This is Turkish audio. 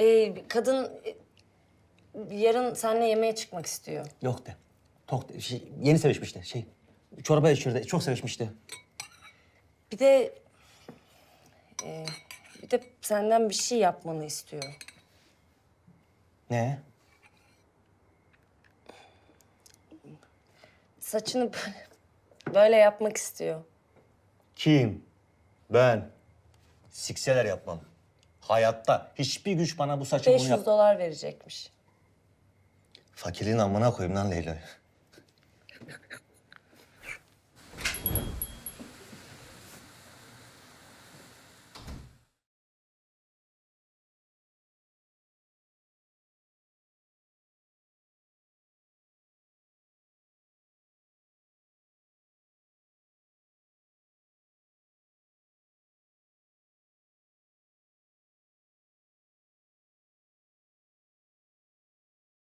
Ee, kadın e, yarın seninle yemeğe çıkmak istiyor. Yok de. Tok de. Şey, yeni sevişmişti. Şey, çorba içiyordu. Çok sevişmişti. Bir de e, bir de senden bir şey yapmanı istiyor. Ne? Saçını böyle, böyle yapmak istiyor. Kim? Ben. Sikseler yapmam. Hayatta hiçbir güç bana bu saçı bunu 500 yap... dolar verecekmiş. Fakirin amına koyayım lan Leyla'yı.